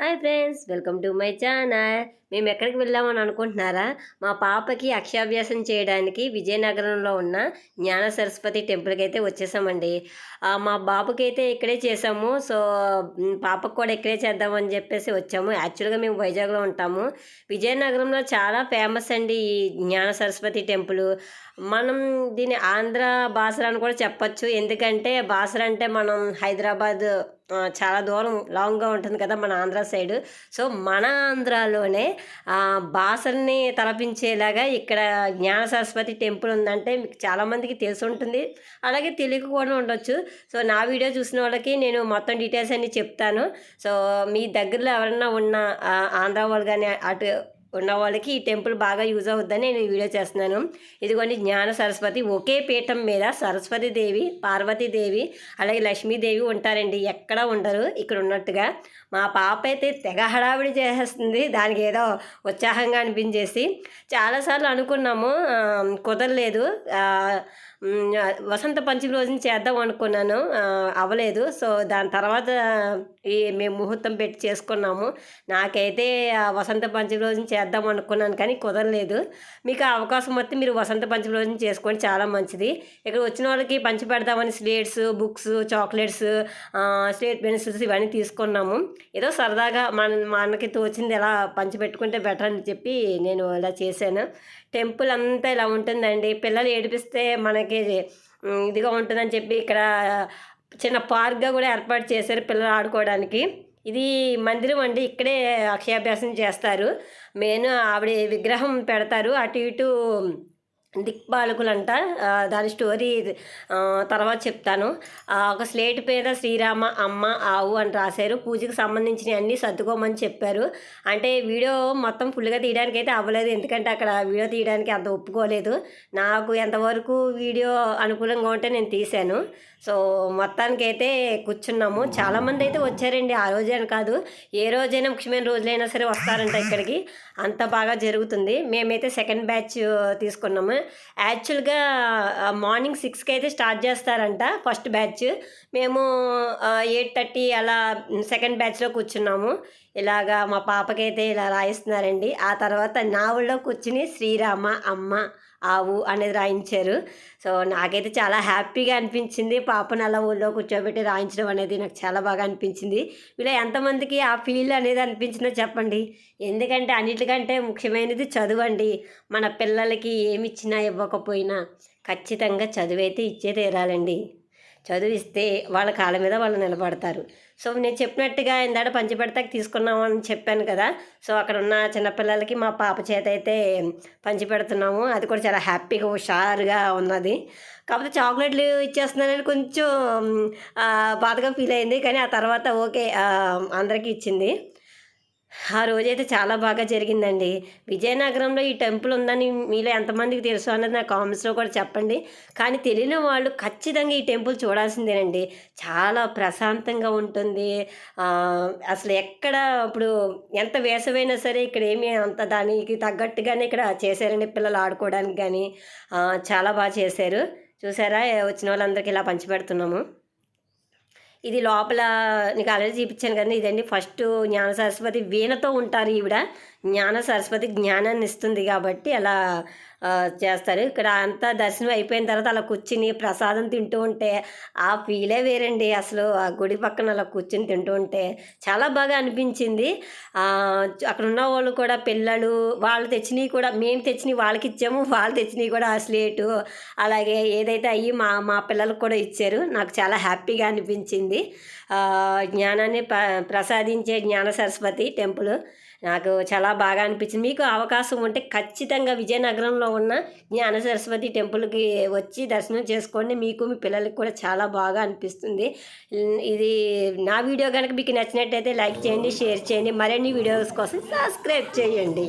Hi friends welcome to my channel. మేము ఎక్కడికి వెళ్ళామని అనుకుంటున్నారా? మా పాపకి అక్షాభ్యాసం చేయడానికి విజయనగరంలో ఉన్న జ్ఞాన సరస్వతి టెంపుల్కి అయితే వచ్చేసామండి. మా బాబుకి అయితే ఇక్కడే చేసాము సో పాపకు కూడా ఇక్కడే చేద్దామని చెప్పేసి వచ్చాము. యాక్చువల్గా మేము వైజాగ్లో ఉంటాము. విజయనగరంలో చాలా ఫేమస్ అండి ఈ జ్ఞాన సరస్వతి టెంపుల్. మనం దీని ఆంధ్ర బాసర అని కూడా చెప్పచ్చు. ఎందుకంటే బాసర అంటే మనం హైదరాబాద్ చాలా దూరం లాంగ్గా ఉంటుంది కదా మన ఆంధ్ర సైడ్. సో మన ఆంధ్రాలోనే బాసర్ని తలపించేలాగా ఇక్కడ జ్ఞాన సరస్వతి టెంపుల్ ఉందంటే మీకు చాలామందికి తెలిసి ఉంటుంది. అలాగే తెలియక కూడా ఉండొచ్చు. సో నా వీడియో చూసిన వాళ్ళకి నేను మొత్తం డీటెయిల్స్ అన్ని చెప్తాను. సో మీ దగ్గరలో ఎవరైనా ఉన్న ఆంధ్ర వాళ్ళు కానీ అటు ఉన్న వాళ్ళకి ఈ టెంపుల్ బాగా యూజ్ అవుద్దని నేను ఈ వీడియో చేస్తున్నాను. ఇదిగోండి జ్ఞాన సరస్వతి. ఒకే పీఠం మీద సరస్వతి దేవి పార్వతీదేవి అలాగే లక్ష్మీదేవి ఉంటారండి. ఎక్కడ ఉండరు ఇక్కడ ఉన్నట్టుగా. మా పాప అయితే తెగ హడావిడి చేసేస్తుంది. దానికి ఏదో ఉత్సాహంగా అనిపించేసి. చాలాసార్లు అనుకున్నాము కుదరలేదు. వసంత పంచమి రోజున చేద్దాం అనుకున్నాను. అవ్వలేదు సో దాని తర్వాత ఈ మేము ముహూర్తం పెట్టి చేసుకున్నాము. నాకైతే వసంత పంచమి రోజున చేద్దాం అనుకున్నాను కానీ కుదరలేదు. మీకు ఆ అవకాశం వస్తే మీరు వసంత పంచమి రోజున చేసుకోండి చాలా మంచిది. ఇక్కడ వచ్చిన వాళ్ళకి పంచి పెడదామని slates books chocolates slate pencils ఇవన్నీ తీసుకున్నాము. ఏదో సరదాగా మన మనకి తోచింది ఎలా పంచి పెట్టుకుంటే బెటర్ అని చెప్పి నేను ఇలా చేశాను. టెంపుల్ అంతా ఇలా ఉంటుందండి. పిల్లలు ఏడిపిస్తే మనకి ఉమ్, ఇదిగా ఉంటుందని చెప్పి ఇక్కడ చిన్న పార్క్గా కూడా ఏర్పాటు చేశారు పిల్లలు ఆడుకోవడానికి. ఇది మందిరం అండి ఇక్కడే అక్షయాభ్యాసం చేస్తారు. మెయిన్ ఆవిడ విగ్రహం పెడతారు. అటు ఇటు దిక్పాలకులంట దాని స్టోరీ తర్వాత చెప్తాను. ఒక స్లేట్ మీద శ్రీరామ అమ్మ ఆవు అని రాశారు. పూజకు సంబంధించిన అన్నీ సర్దుకోమని చెప్పారు. అంటే వీడియో మొత్తం ఫుల్గా తీయడానికి అయితే అవ్వలేదు. ఎందుకంటే అక్కడ వీడియో తీయడానికి అంత ఒప్పుకోలేదు. నాకు ఎంతవరకు వీడియో అనుకూలంగా ఉంటే నేను తీశాను. సో మొత్తానికైతే కూర్చున్నాము. చాలామంది అయితే వచ్చారండి. ఆ రోజే అని కాదు. ఏ రోజైనా ముఖ్యమైన రోజులైనా సరే వస్తారంట ఇక్కడికి. అంత బాగా జరుగుతుంది. మేమైతే సెకండ్ బ్యాచ్ తీసుకున్నాము. యాక్చువల్గా మార్నింగ్ సిక్స్కి అయితే స్టార్ట్ చేస్తారంట ఫస్ట్ బ్యాచ్. మేము ఎయిట్ థర్టీ అలా సెకండ్ బ్యాచ్లో కూర్చున్నాము. ఇలాగా మా పాపకైతే ఇలా రాయిస్తున్నారండి. ఆ తర్వాత నా ఊళ్ళో కూర్చుని శ్రీరామ అమ్మ ఆవు అనేది రాయించారు. సో నాకైతే చాలా హ్యాపీగా అనిపించింది. పాపను అలా ఊళ్ళో కూర్చోబెట్టి రాయించడం అనేది నాకు చాలా బాగా అనిపించింది. ఇలా ఎంతమందికి ఆ ఫీల్ అనేది అనిపించిందో చెప్పండి. ఎందుకంటే అన్నిటికంటే ముఖ్యమైనది చదువండి మన పిల్లలకి ఏమి ఇచ్చినా ఇవ్వకపోయినా ఖచ్చితంగా చదువైతే ఇచ్చే తీరాలండి చదివిస్తే వాళ్ళ కాళ్ళ మీద వాళ్ళు నిలబడతారు. సో నేను చెప్పినట్టుగా ఇందాడ పంచిపెడతాకి తీసుకున్నాము అని చెప్పాను కదా. సో అక్కడ ఉన్న చిన్నపిల్లలకి మా పాప చేత అయితే పంచి పెడుతున్నాము అది కూడా చాలా హ్యాపీగా హుషారుగా ఉన్నది. కాకపోతే చాక్లెట్లు ఇచ్చేస్తున్నానని కొంచెం బాధగా ఫీల్ అయింది. కానీ ఆ తర్వాత ఓకే అందరికీ ఇచ్చింది. ఆ రోజైతే చాలా బాగా జరిగిందండి. విజయనగరంలో ఈ టెంపుల్ ఉందని మీలో ఎంతమందికి తెలుసు అన్నది నా కామెంట్స్లో కూడా చెప్పండి. కానీ తెలియని వాళ్ళు ఖచ్చితంగా ఈ టెంపుల్ చూడాల్సిందేనండి. చాలా ప్రశాంతంగా ఉంటుంది. అసలు ఎక్కడ ఇప్పుడు ఎంత వేసవైనా సరే ఇక్కడ ఏమి అంత దానికి తగ్గట్టుగానే ఇక్కడ చేశారండి పిల్లలు ఆడుకోవడానికి కానీ. చాలా బాగా చేశారు. చూసారా? వచ్చిన వాళ్ళందరికీ ఇలా పంచిపెడుతున్నాము ఇది లోపల నీకు ఆల్రెడీ చూపించాను కదా ఇదండి ఫస్ట్ జ్ఞాన సరస్వతి వీణతో ఉంటారు ఈవిడ. జ్ఞాన సరస్వతి జ్ఞానాన్ని ఇస్తుంది కాబట్టి అలా చేస్తారు. ఇక్కడ అంతా దర్శనం అయిపోయిన తర్వాత అలా కూర్చుని ప్రసాదం తింటూ ఉంటే ఆ ఫీలే వేరండి. అసలు ఆ గుడి పక్కన అలా కూర్చుని తింటూ ఉంటే చాలా బాగా అనిపించింది. అక్కడ ఉన్న వాళ్ళు కూడా పిల్లలు వాళ్ళు తెచ్చినవి కూడా మేము తెచ్చినవి వాళ్ళకి ఇచ్చాము వాళ్ళు తెచ్చినవి కూడా ఆ స్లేటు. అలాగే ఏదైతే అయ్యి మా మా పిల్లలకు కూడా ఇచ్చారు. నాకు చాలా హ్యాపీగా అనిపించింది. జ్ఞానాన్ని ప్ర ప్రసాదించే జ్ఞాన సరస్వతి టెంపుల్. నాకు చాలా బాగా అనిపించింది. మీకు అవకాశం ఉంటే ఖచ్చితంగా విజయనగరంలో ఉన్న జ్ఞాన సరస్వతి టెంపుల్కి వచ్చి దర్శనం చేసుకోండి. మీకు మీ పిల్లలకి కూడా చాలా బాగా అనిపిస్తుంది. ఇది నా వీడియో కనుక మీకు నచ్చినట్టయితే లైక్ చేయండి షేర్ చేయండి. మరిన్ని వీడియోస్ కోసం సబ్స్క్రైబ్ చేయండి.